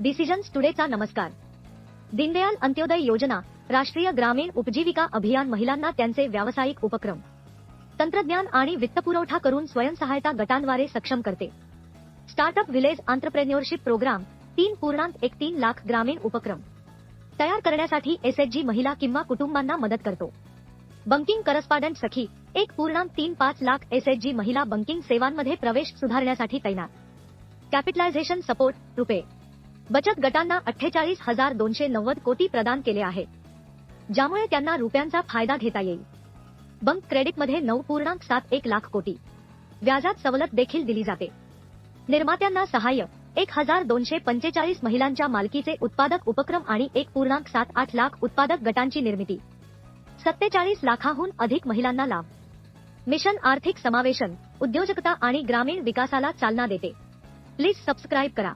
Decisions टुडेचा नमस्कार. दीनदयाल अंत्योदय योजना राष्ट्रीय ग्रामीण उपजीविका अभियान महिलांना त्यांचे व्यावसायिक उपक्रम. तंत्रज्ञान आणि वित्तपुरवठा करून स्वयंसहायता गटांद्वारे सक्षम करते. स्टार्टअप विलेज आंतरप्रेन्युअरशिप प्रोग्राम तीन पूर्णांक एक तीन लाख ग्रामीण उपक्रम. तयार करण्यासाठी एसएचजी महिला किंवा कुटुंबांना मदत करतो. बंकिंग करस्पॉडंट सखी एक पूर्णांक तीन पाच लाख एसएचजी महिला बंकिंग सेवांमध्ये प्रवेश सुधारण्यासाठी तैनात. कॅपिटलायझेशन सपोर्ट रुपये बचत गटांना अठ्ठेचाळीस हजार दोनशे नव्वद कोटी प्रदान केले आहे. ज्यामुळे त्यांना रुपयांचा फायदा घेता येईल. बंक क्रेडिटमध्ये नऊ पूर्णांक सात एक लाख कोटी. व्याजात सवलत देखील दिली जाते. निर्मात्यांना सहाय्य. एक हजार दोनशे पंचेचाळीस महिलांच्या मालकीचे उत्पादक उपक्रम आणि एक पूर्णांक सात आठ लाख उत्पादक गटांची निर्मिती. सत्तेचाळीस लाखाहून अधिक महिलांना लाभ. मिशन आर्थिक समावेशन उद्योजकता आणि ग्रामीण विकासाला चालना देते. प्लीज सबस्क्राईब करा.